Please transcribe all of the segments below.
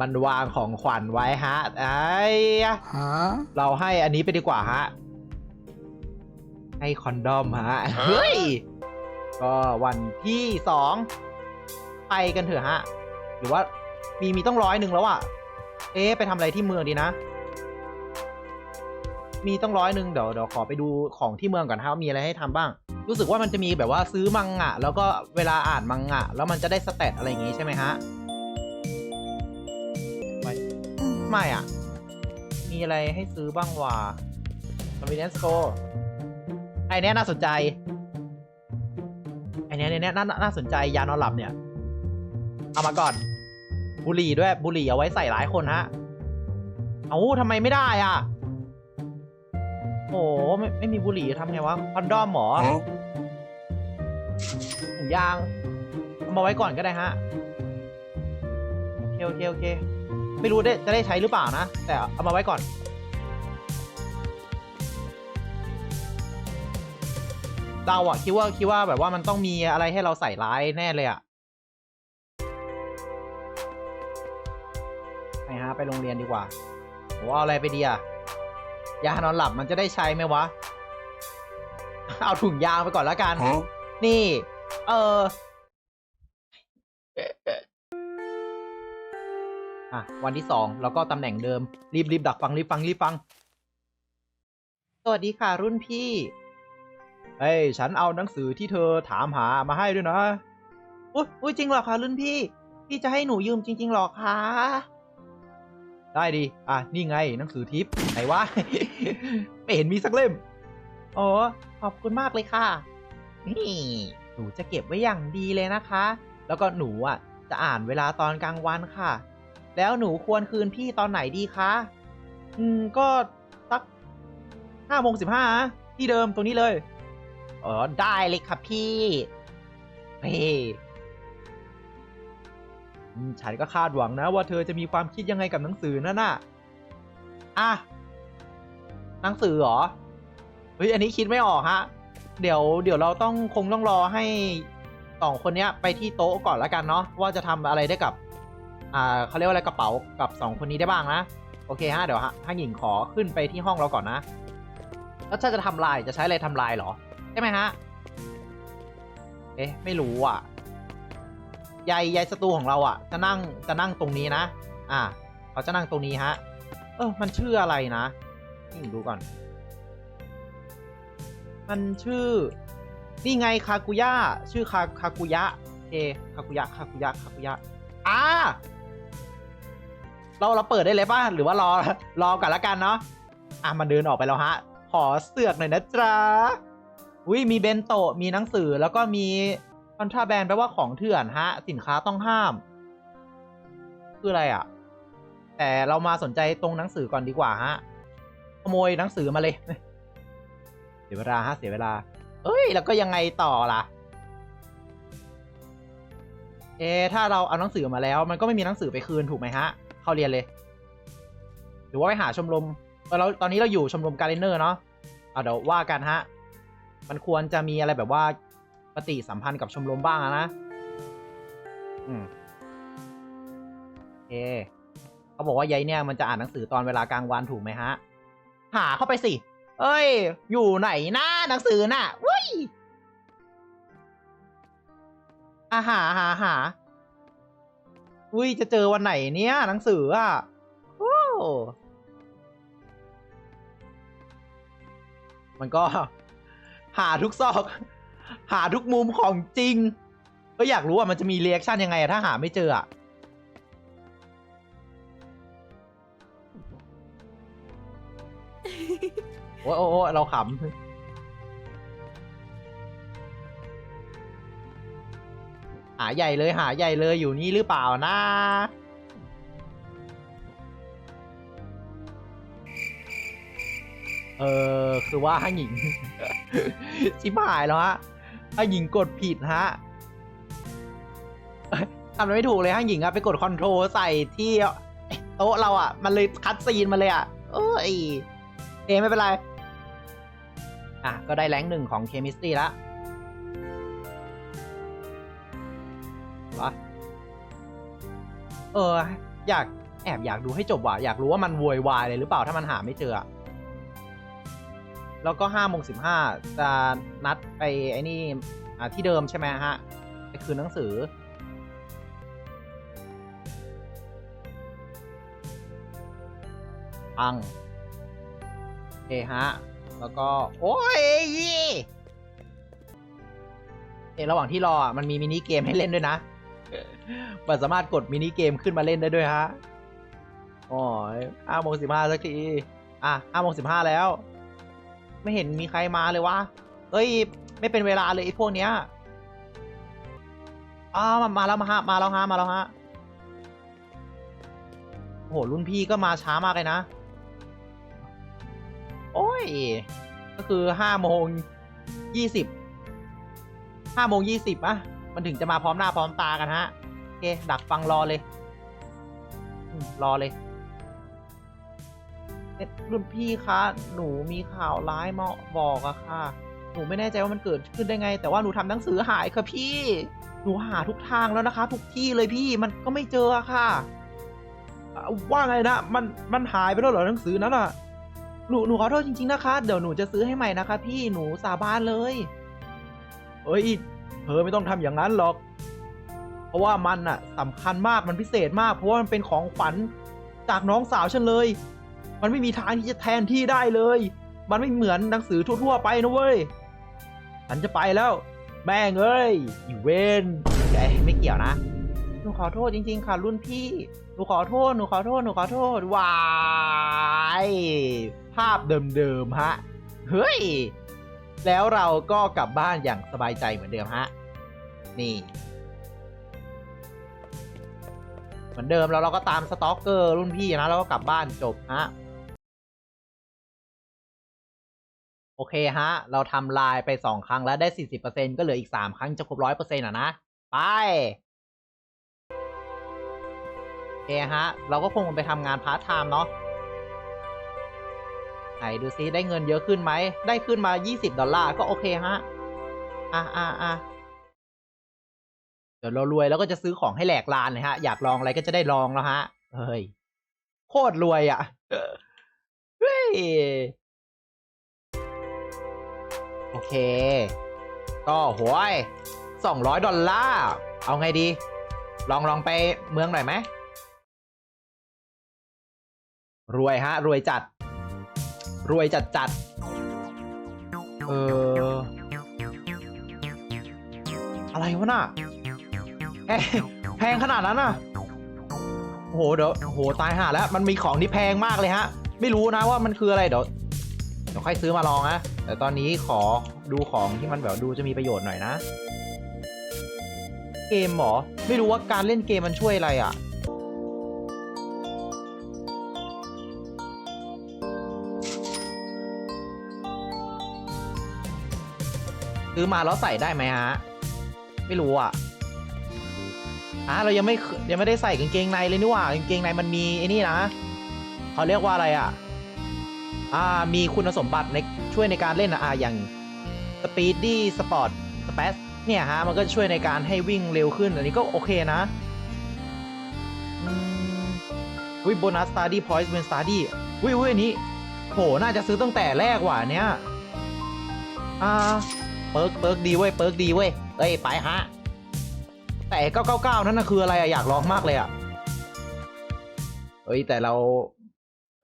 มันวางของขวัญไว้ฮะไอ้ยะ Huh? เราให้อันนี้ไปดีกว่าฮะ ให้คอนดอมฮะ เฮ้ย ก็วันที่สองไปกันเถอะฮะ หรือว่ามีมีต้องร้อยหนึ่งแล้วอะเอ๊ะไปทำอะไรที่เมืองดีนะ มีต้องร้อยหนึ่งเดี๋ยวเดี๋ยวขอไปดูของที่เมืองก่อนฮะว่ามีอะไรให้ทำบ้าง รู้สึกว่ามันจะมีแบบว่าซื้อมังงะ แล้วก็เวลาอ่านมังงะ แล้วมันจะได้สเตตอะไรอย่างงี้ใช่ไหมฮะ ไม่อะ มีอะไรให้ซื้อบ้างวะ convenience store ไอเนี้ยน่าสนใจ ไอเนี้ยเนี้ยน่าน่าสนใจยานอนหลับเนี่ย เอามาก่อน บุหรี่ด้วย บุหรี่เอาไว้ใส่หลายคนฮะ เอาทำไมไม่ได้อะโอ้ไม่ไม่มีบุหรี่ทำไงวะคอนดอมหมอถุงยางเอามาไว้ก่อนก็ได้ฮะโอเคโอเคโอเค ไม่รู้ได้จะได้ใช้หรือเปล่านะ แต่เอามาไว้ก่อน เราอะคิดว่าคิดว่าแบบว่ามันต้องมีอะไรให้เราใส่ร้ายแน่เลยอะไปฮะไปโรงเรียนดีกว่าโหเอาอะไรไปดีอะยานอนหลับมันจะได้ใช้ไหมวะ เอาถุงยางไปก่อนแล้วกัน Huh? นี่ เออ อะวันที่สองแล้วก็ตำแหน่งเดิม รีบรีบดักฟังรีบฟังรีบฟัง สวัสดีค่ะรุ่นพี่ เฮ้ยฉันเอาหนังสือที่เธอถามหามาให้ด้วยนะอุ้ยอุ้ยจริงเหรอคะรุ่นพี่ พี่จะให้หนูยืมจริงๆหรอคะได้ดี อะ นี่ไงหนังสือทิปไหนวะ ไม่เห็นมีสักเล่ม อ๋อ ขอบคุณมากเลยค่ะ นี่ หนูจะเก็บไว้อย่างดีเลยนะคะ แล้วก็หนูอะ จะอ่านเวลาตอนกลางวันค่ะ แล้วหนูควรคืนพี่ตอนไหนดีคะ อืม ก็สักห้าโมงสิบห้าที่เดิมตรงนี้เลย อ๋อ ได้เลยครับพี่เฮ้ฉันก็คาดหวังนะว่าเธอจะมีความคิดยังไงกับหนังสือนั่นน่ะ อะ หนังสือเหรอ เฮ้ย อันนี้คิดไม่ออกฮะ เดี๋ยว เดี๋ยวเราต้องคงต้องรอให้สองคนเนี้ยไปที่โต๊ะก่อนแล้วกันเนาะว่าจะทำอะไรได้กับ อ่าเขาเรียกว่าอะไรกระเป๋ากับสองคนนี้ได้บ้างนะ โอเคฮะเดี๋ยวฮะห้หญิงขอขึ้นไปที่ห้องเราก่อนนะ แล้วถ้าจะทำลายจะใช้อะไรทำลายเหรอ ใช่ไหมฮะ เอ๊ะ ไม่รู้อะยายยายสตูของเราอะ จะนั่งจะนั่งตรงนี้นะ อ่าเขาจะนั่งตรงนี้ฮะ เออมันชื่ออะไรนะให้หญิงดูก่อน มันชื่อ นี่ไงคากุย่าชื่อคาคากุยะโอเคคากุยะคากุยะคากุยะอ่า เราเราเปิดได้เลยป่ะหรือว่ารอรอกันละกันเนาะอะมันเดินออกไปแล้วฮะ ขอเสือกหน่อยนะจ๊ะอุ้ยมีเบนโตะมีหนังสือแล้วก็มีคอนทราแบนแปลว่าของเถื่อนฮะ สินค้าต้องห้าม คืออะไรอะ แต่เรามาสนใจตรงหนังสือก่อนดีกว่าฮะ ขโมยหนังสือมาเลย เสียเวลาฮะ เสียเวลา เอ้ย แล้วก็ยังไงต่อล่ะ เอถ้าเราเอาหนังสือมาแล้ว มันก็ไม่มีหนังสือไปคืนถูกไหมฮะ เข้าเรียนเลย หรือว่าไปหาชมรมเราตอนนี้เราอยู่ชมรมการเนอร์เนาะเอาเดี๋ยวว่ากันฮะ มันควรจะมีอะไรแบบว่าปฏิสัมพันธ์กับชมรมบ้างนะ อืมโอเคเขาบอกว่ายายเนี่ยมันจะอ่านหนังสือตอนเวลากลางวันถูกไหมฮะ หาเข้าไปสิ เอ้ย อยู่ไหนนะ หนังสือน่ะเว้ยอาหาหาหา อุ้ยจะเจอวันไหนเนี่ยหนังสืออะโอ้มันก็ หาทุกซอก หาทุกมุมของจริง ก็อยากรู้ว่ามันจะมีเรีแอคชั่นยังไงอะถ้าหาไม่เจออะโอ้ยโอ้ยโอ้ยเราขำาใหญ่เลยหาใหญ่เลยอยู่นี่หรือเปล่านะเออคือว่าห้หญิงชิบหายแล้วฮะห้หญิงกดผิดฮะทำอะไรไม่ถูกเลยห้หญิงอะไปกดคอนโทรลใส่ที่โต๊ะเราอะมันเลยคัดซีนมาเลยอะเอ้ยเอไม่เป็นไร อะ ก็ได้แรงหนึ่งของเคมิสตรีละ เออ อยากแอบอยากดูให้จบว่ะอยากรู้ว่ามันโวยวายเลยหรือเปล่าถ้ามันหาไม่เจออะแล้วก็ห้าโมงสิบห้าจะนัดไปไอ้นี่อ่าที่เดิมใช่ไหมฮะไปคืนหนังสือปังโอเคฮะ แล้วก็ โอ้ยยี่เอระหว่างที่รออะมันมีมินิเกมให้เล่นด้วยนะ มันสามารถกดมินิเกมขึ้นมาเล่นได้ด้วยฮะอ้ยห้าโมงสิบห้าสักที อะห้าโมงสิบห้าแล้ว ไม่เห็นมีใครมาเลยวะ เอ้ย ไม่เป็นเวลาเลยไอ้พวกเนี้ยอ้าวมาแล้วมาฮะ มาแล้วฮะ มาแล้วฮะ โอ้โห รุ่นพี่ก็มาช้ามากเลยนะ โอ้ย ก็คือห้าโมงยี่สิบห้าโมงยี่สิบอะมันถึงจะมาพร้อมหน้าพร้อมตากันฮะ เค ดักฟังรอเลยรอเลยเอ๊ะรุ่นพี่คะ หนูมีข่าวร้ายมาบอกอะค่ะ หนูไม่แน่ใจว่ามันเกิดขึ้นได้ไง แต่ว่าหนูทำหนังสือหายค่ะพี่ หนูหาทุกทางแล้วนะคะ ทุกที่เลยพี่ มันก็ไม่เจออะค่ะ ว่าไงนะ มัน มันหายไปแล้วเหรอหนังสือนั้นอะหนู หนูขอโทษจริง ๆ นะคะ เดี๋ยวหนูจะซื้อให้ใหม่นะคะ พี่ หนูสาบานเลย เอ้ย เธอไม่ต้องทำอย่างนั้นหรอก ราะว่ามันอะสำคัญมากมันพิเศษมาก เพราะว่ามันเป็นของขวัญจากน้องสาวฉันเลย มันไม่มีทางที่จะแทนที่ได้เลย มันไม่เหมือนหนังสือทั่ว ๆ ไปนะเว้ยฉันจะไปแล้ว แม่งเอ้ยอีเวนไอ้ไม่เกี่ยวนะหนูขอโทษจริง ๆ ค่ะ รุ่นพี่หนูขอโทษหนูขอโทษหนูขอโทษวายภาพเดิมๆฮะเฮ้ยแล้วเราก็กลับบ้านอย่างสบายใจเหมือนเดิมฮะ นี่ เหมือนเดิมแล้วเราก็ตามสต็อกเกอร์รุ่นพี่นะแล้วก็กลับบ้านจบฮะโอเคฮะ เราทำลายไปสองครั้งแล้วได้ 40%ก็เหลืออีก 3 ครั้งจะครบร้อยเปอร์เซ็นต์อะนะ ไปโอเคฮะ เราก็คงไปทำงานพาร์ทไทม์เนาะไหนดูซิได้เงินเยอะขึ้นไหม ได้ขึ้นมา 20 ดอลลาร์ก็โอเคฮะ อะอะอะ เดี๋ยวเรารวยแล้วก็จะซื้อของให้แหลกลานเลยฮะ อยากลองอะไรก็จะได้ลองแล้วฮะ เฮ้ย โคตรรวยอะ เฮ้ย โอเค ก็โหยสองร้อยดอลลาร์ เอาไงดี ลองลองไปเมืองหน่อยไหม รวยฮะ รวยจัด รวยจัดจัด เออ อะไรวะน่ะ แพงแพงขนาดนั้นน่ะโอ้โหเดี๋ยวโอ้โหตายห่าแล้ว มันมีของที่แพงมากเลยฮะ ไม่รู้นะว่ามันคืออะไรเดี๋ยวเดี๋ยวค่อยซื้อมาลองนะแต่ตอนนี้ขอดูของที่มันแบบดูจะมีประโยชน์หน่อยนะ เกมหรอ ไม่รู้ว่าการเล่นเกมมันช่วยอะไรอะซื้อมาแล้วใส่ได้ไหมฮะ ไม่รู้อะ อะเรายังไม่ยังไม่ได้ใส่กางเกงในเลยนี่หว่ากางเกงในมันมีไอ้นี่นะเขาเรียกว่าอะไรอะอ่ามีคุณสมบัติในช่วยในการเล่นนะอ่าอย่าง Speedy Sport Space เนี่ยฮะมันก็ช่วยในการให้วิ่งเร็วขึ้น อันนี้ก็โอเคนะอืมวิโบนัส Study Points เป็น Study วิวิอันนี้โหน่าจะซื้อตั้งแต่แรกว่ะเนี้ยอ่าเปิร์กเปิร์กดีเว้ยเปิร์กดีเว้ยเอ้ยไปฮะ แต่999 นั่นน่ะคืออะไรอะอยากลองมากเลยอะเอ้ยแต่เรา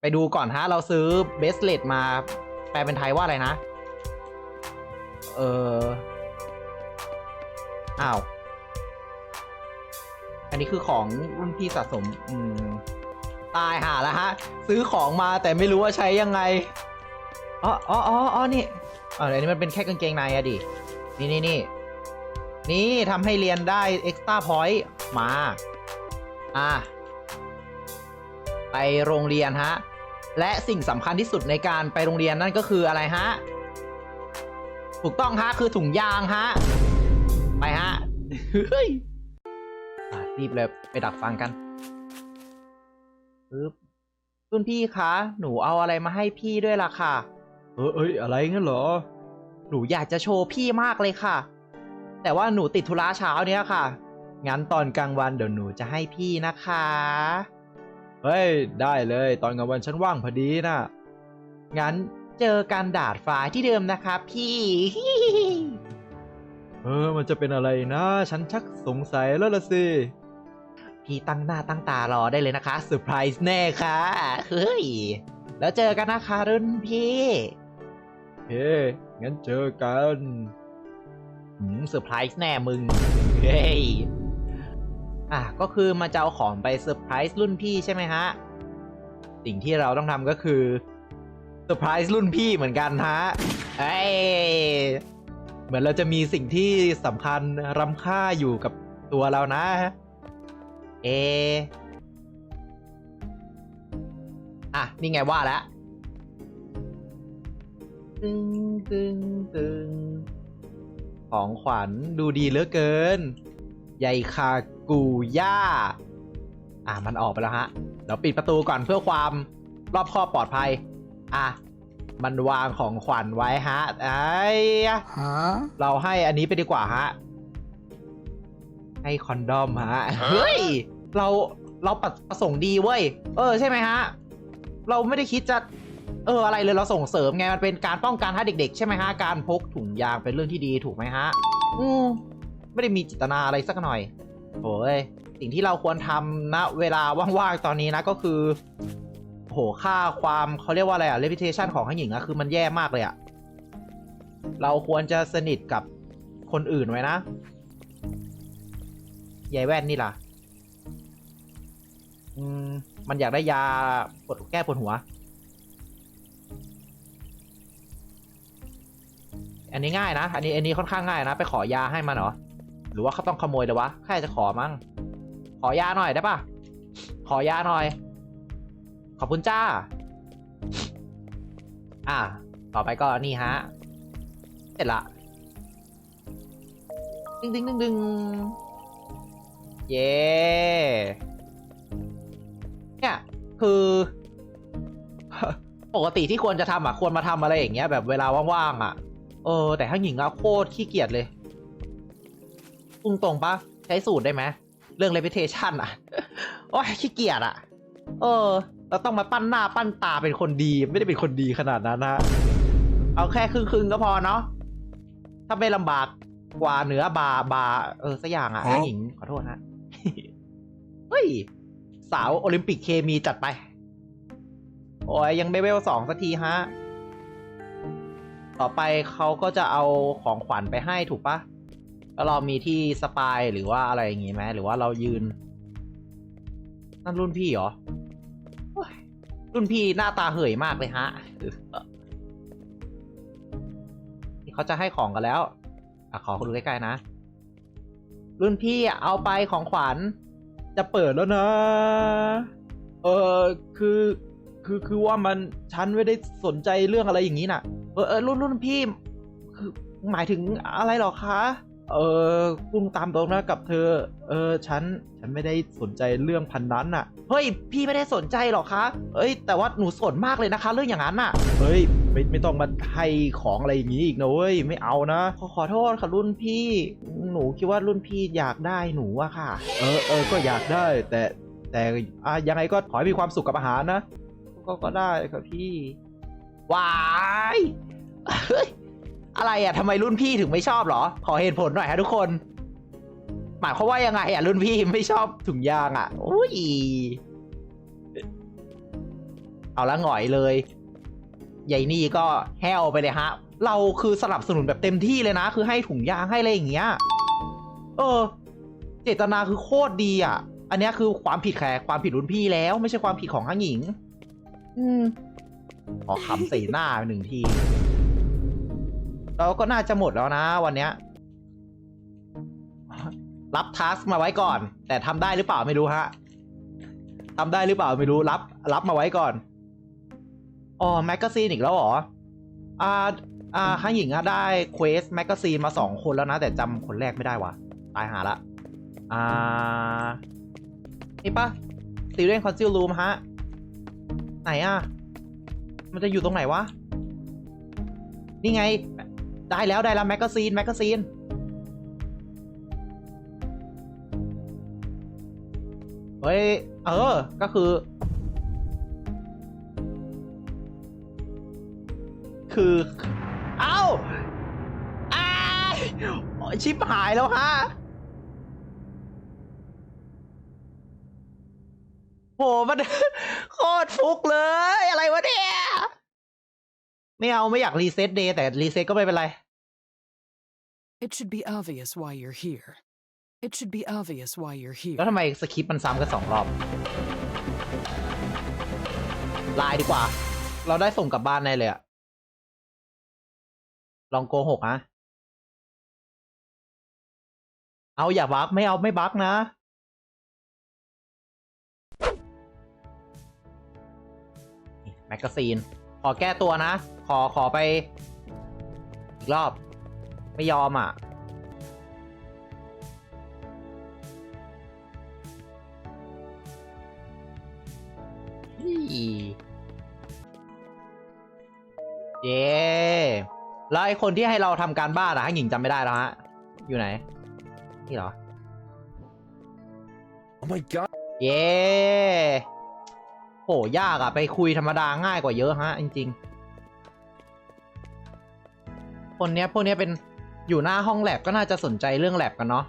ไปดูก่อนฮะ เราซื้อเบสเลตมา แปลเป็นไทยว่าอะไรนะ เอออ้าว อันนี้คือของรุ่นพี่สะสม อืม ตายหาแล้วฮะ ซื้อของมาแต่ไม่รู้ว่าใช้ยังไง อ๋ออ๋ออ๋ออ๋อนี่อ่าอันนี้มันเป็นแค่กางเกงในอะดิ นี่นี่นี่ นี่ทำให้เรียนได้ extra point มา อะ ไปโรงเรียนฮะ และสิ่งสำคัญที่สุดในการไปโรงเรียนนั่นก็คืออะไรฮะ ถูกต้องฮะ คือถุงยางฮะ ไปฮะ เฮ้ยอะรีบเลยไปดักฟังกันปึ๊บรุ่นพี่คะ หนูเอาอะไรมาให้พี่ด้วยล่ะค่ะ เออเอ้ย อะไรงั้นเหรอ หนูอยากจะโชว์พี่มากเลยค่ะ แต่ว่าหนูติดธุระเช้าเนี้ยค่ะ งั้นตอนกลางวันเดี๋ยวหนูจะให้พี่นะคะเอเฮ้ย ได้เลยตอนกลางวันฉันว่างพอดีนะงั้นเจอกันดาดฟ้าที่เดิมนะครับพี่เออ มันจะเป็นอะไรนะ ฉันชักสงสัยแล้วละสิ พี่ตั้งหน้าตั้งตารอได้เลยนะคะเซอร์ไพรส์แน่ค่ะ เฮ้ย แล้วเจอกันนะคะรุ่นพี่ เฮ้ งั้นเจอกันหืม เซอร์ไพรส์แน่มึง เฮ้ย อะก็คือมาจะเอาของไปเซอร์ไพรส์รุ่นพี่ใช่ไหมฮะ สิ่งที่เราต้องทำก็คือเซอร์ไพรส์รุ่นพี่เหมือนกันฮะ เอ้ย เหมือนเราจะมีสิ่งที่สำคัญรำค่าอยู่กับตัวเรานะ เออะ นี่ไงว่าแล้วตึงตึงตึง ของขวัญดูดีเหลือเกิน ใยคากูย่า อะมันออกไปแล้วฮะ เดี๋ยวปิดประตูก่อนเพื่อความรอบคอบปลอดภัย อะ มันวางของขวัญไว้ฮะ ไอ้ยะ Huh? เราให้อันนี้ไปดีกว่าฮะ ให้คอนดอมฮะ เฮ้ย เราเราประสงค์ดีเว้ย เออใช่ไหมฮะ เราไม่ได้คิดจะ เอออะไรเลยเราส่งเสริมไงมันเป็นการป้องกันให้เด็ก ๆ ใช่ไหมฮะการพกถุงยางเป็นเรื่องที่ดีถูกไหมฮะ อืมไม่ได้มีจิตนาอะไรสักหน่อยโอ้ยสิ่งที่เราควรทำณเวลาว่างๆตอนนี้นะก็คือโหค่าความเขาเรียกว่าอะไรอะ reputation ของผู้หญิงอะคือมันแย่มากเลยอะเราควรจะสนิทกับคนอื่นไว้นะยายแว่นนี่ล่ะ อืม มันอยากได้ยาปวดแก้ปวดหัว อันนี้ง่ายนะ อันนี้อันนี้ค่อนข้างง่ายนะ ไปขอยาให้มันเหรอ หรือว่าเขาต้องขโมยเลยวะใครจะขอมั้ง ขอยาหน่อยได้ปะขอยาหน่อย ขอบคุณจ้า อะต่อไปก็นี่ฮะ เสร็จละ ดึงดึงดึงดึงเย้ เนี่ยคือปกติที่ควรจะทำอะ ควรมาทำอะไรอย่างเงี้ยแบบเวลาว่างๆอะ เออ แต่ถ้าหญิงอะโคตรขี้เกียจเลยพุ่งตรงปะใช้สูตรได้ไหมเรื่อง reputation อะโอ้ยขี้เกียจอะเออ เราต้องมาปั้นหน้าปั้นตาเป็นคนดี ไม่ได้เป็นคนดีขนาดนั้นนะเอาแค่ครึ่งๆก็พอเนาะถ้าไม่ลำบากกว่าเหนือบาบา เออสักอย่างอะฮะหญิงขอโทษฮะเฮ้ย สาวโอลิมปิกเคมีจัดไป โอ้ยยังไม่เวลสองสักทีฮะ ต่อไปเขาก็จะเอาของขวัญไปให้ถูกปะแล้วเรามีที่สปายหรือว่าอะไรอย่างงี้ไหมหรือว่าเรายืน นั่นรุ่นพี่เหรอรุ่นพี่หน้าตาเห่ยมากเลยฮะเขาจะให้ของกันแล้วอะขอดูใกล้ๆนะ รุ่นพี่เอาไปของขวัญ จะเปิดแล้วนะ เออคือ คือ คือว่ามัน ฉันไม่ได้สนใจเรื่องอะไรอย่างนี้น่ะ เออเออรุ่นรุ่นพี่คือหมายถึงอะไรหรอคะ เออพุ่งตามตรงนะกับเธอ เออฉันฉันไม่ได้สนใจเรื่องพันนั้นน่ะ เฮ้ย พี่ไม่ได้สนใจหรอคะ เอ้ย แต่ว่าหนูสนมากเลยนะคะ เรื่องอย่างนั้นน่ะ เฮ้ย ไม่ไม่ต้องมาให้ของอะไรอย่างนี้อีกนะเว้ย ไม่เอานะ ขอขอโทษค่ะรุ่นพี่ หนูคิดว่ารุ่นพี่อยากได้หนูอะค่ะ เออเออก็อยากได้ แต่แต่อะยังไงก็ขอให้มีความสุขกับอาหารนะ ก็ก็ได้ครับพี่ วายเฮ้ยอะไรอะทำไมรุ่นพี่ถึงไม่ชอบเหรอ ขอเหตุผลหน่อยฮะทุกคน หมายความว่ายังไงอะรุ่นพี่ไม่ชอบถุงยางอะโอ้ยเอาละหงอยเลยใหญ่นี่ก็แห้วไปเลยฮะ เราคือสนับสนุนแบบเต็มที่เลยนะ คือให้ถุงยางให้อะไรอย่างเงี้ย เออ เจตนาคือโคตรดีอะ อันเนี้ยคือความผิดแค่ความผิดรุ่นพี่แล้ว ไม่ใช่ความผิดของห้างหญิง อืม ขอขำใส่หน้าไปหนึ่งที เราก็น่าจะหมดแล้วนะวันเนี้ย รับทัสมาไว้ก่อน แต่ทำได้หรือเปล่าไม่รู้ฮะทำได้หรือเปล่าไม่รู้รับ รับมาไว้ก่อนอ๋อแมกกาซีนอีกแล้วเหรออ่าอ่าข้างหญิงอะได้เควสแมกกาซีนมาสองคนแล้วนะ แต่จำคนแรกไม่ได้ว่ะตายหาละ อ่านี่ปะซีเรียนคอนซิลรูมฮะ ไหนอะ มันจะอยู่ตรงไหนวะ นี่ไง ได้แล้วได้แล้วแมกกาซีนแมกกาซีน เฮ้ย เออ ก็คือ คือ เอ้าอ้าชิปหายแล้วฮะโหมันโคตรฟุกเลย อะไรวะเนี่ย ไม่เอาไม่อยากรีเซ็ตเดย์แต่รีเซ็ตก็ไม่เป็นไร It should be obvious why you're here. It should be obvious why you're here. แล้วทำไมสคริปต์มันซ้ำกันสองรอบไลน์ดีกว่า เราได้ส่งกลับบ้านได้เลยอะลองโกหกนะเอาอย่าบักไม่เอาไม่บักนะ แมกกาซีนข อแก้ตัวนะ ขอขอไป อีกรอบ ไม่ยอมอะ เย้แล้วไอ้คนที่ให้เราทำการบ้านอะฮะหญิงจำไม่ได้แล้วฮะ อยู่ไหน นี่เหรอ Oh my god. เย้ โหยากอะไปคุยธรรมดาง่ายกว่าเยอะฮะ จริงๆ คนเนี้ยพวกเนี้ยเป็นอยู่หน้าห้องแลบก็น่าจะสนใจเรื่องแลบกันเนาะ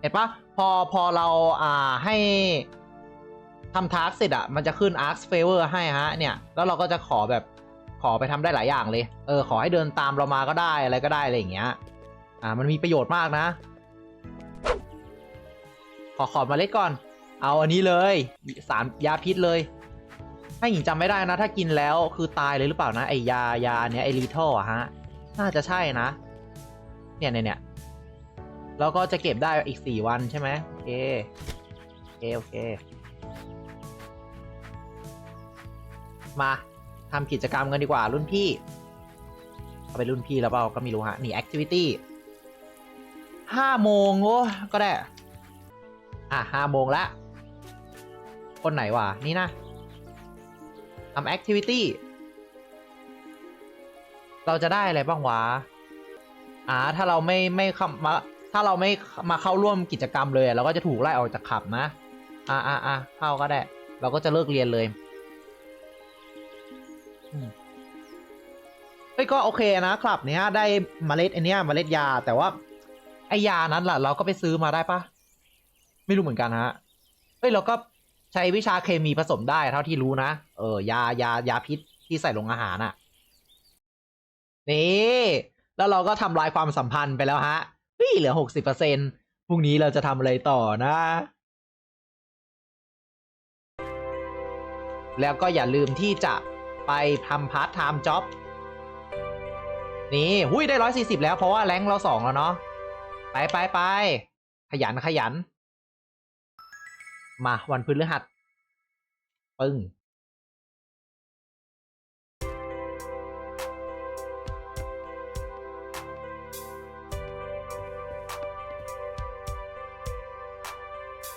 เห็นปะพอพอเราอ่าให้ทำทาร์กเสร็จอะมันจะขึ้น Ask Favor ให้ฮะเนี่ย แล้วเราก็จะขอแบบขอไปทำได้หลายอย่างเลย เออ ขอให้เดินตามเรามาก็ได้อะไรก็ได้ อะไรอย่างเงี้ย อ่า มันมีประโยชน์มากนะ ขอขอเมาเล็ดก่อน เอาอันนี้เลยสารยาพิษเลยถ้าหญิงจำไม่ได้นะ ถ้ากินแล้วคือตายเลยหรือเปล่านะไอยายาเนี้ยไอรีทอลอะฮะน่าจะใช่นะ เนี่ยเนี่ยเนี่ยแล้วก็จะเก็บได้อีกสี่วันใช่ไหมโอเคโอเคโอเค มาทำกิจกรรมกันดีกว่ารุ่นพี่เขาเป็นรุ่นพี่แล้วเปล่าก็ไม่รู้ฮะนี่ activity ห้าโมงโอ้ก็ได้ อะห้าโมงละ คนไหนวะ นี่นะทำ activity เราจะได้อะไรบ้างวะ อ่า ถ้าเราไม่ไม่เข้ามา ถ้าเราไม่มาเข้าร่วมกิจกรรมเลยเราก็จะถูกไล่ออกจากขับนะ อ่าอ่าอ่าเข้าก็ได้ เราก็จะเลิกเรียนเลยเฮ้ยก็โอเคนะคลับเนี้ยได้เมล็ดอันเนี้ยเมล็ดยา แต่ว่าไอยานั้นล่ะ เราก็ไปซื้อมาได้ปะไม่รู้เหมือนกันฮะเฮ้ยเราก็ ใช้วิชาเคมีผสมได้เท่าที่รู้นะ เออยายายาพิษที่ใส่ลงอาหารอะนี่ แล้วเราก็ทำลายความสัมพันธ์ไปแล้วฮะเฮ้ยเหลือหกสิบเปอร์เซ็นพรุ่งนี้เราจะทำอะไรต่อนะ แล้วก็อย่าลืมที่จะไปทำพาร์ทไทม์จ็อบนี่หุ้ยได้ร้อยสี่สิบแล้วเพราะว่าแรงเราสองแล้วเนาะไปไปไปขยันขยัน มาวันพฤหัสปึ้ง